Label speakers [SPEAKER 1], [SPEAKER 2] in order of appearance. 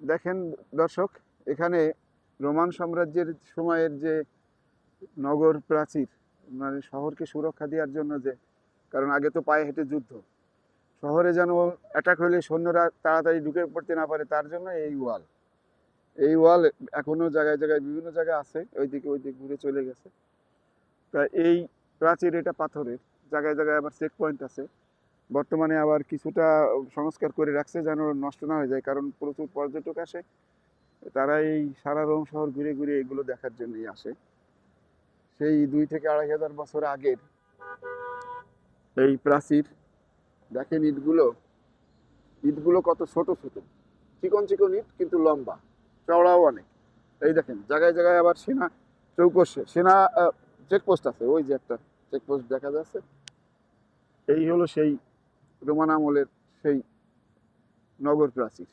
[SPEAKER 1] দেখেন দর্শক, এখানে রোমান সাম্রাজ্যের সময়ের যে নগর প্রাচীর মানে শহরকে সুরক্ষা দেওয়ার জন্য যে, কারণ আগে তো পায়ে হেঁটে যুদ্ধ। শহরে যেন অ্যাটাক হলে সৈন্যরা তাড়াতাড়ি ঢুকে পড়তে না পারে, তার জন্য এই ওয়াল। এই ওয়াল এখনও জায়গায় জায়গায় বিভিন্ন জায়গায় আছে, ওইদিকে ওইদিকে ঘুরে চলে গেছে। তা এই প্রাচীর এটা পাথরের, জায়গায় জায়গায় আবার চেক পয়েন্ট আছে। বর্তমানে আবার কিছুটা সংস্কার করে রাখছে যেন নষ্ট না হয়ে যায়, কারণ প্রচুর পর্যটক আসে তারা এই সারা রোম শহর ঘুরে ঘুরে এগুলো দেখার জন্যই আসে। সেই দুই থেকে আড়াই হাজার বছর আগের এই প্রাচীর, দেখেন ইটগুলো। ইটগুলো কত ছোট ছোট। চিকন চিকন ইট, কিন্তু লম্বা। চওড়াও অনেক। এই দেখেন, জায়গায় জায়গায় আবার সেনা চৌকস সেনা চেকপোস্ট আছে, ওই যে একটা চেকপোস্ট দেখা যাচ্ছে। এই হলো সেই রোমান আমলের সেই নগর প্রাচীর।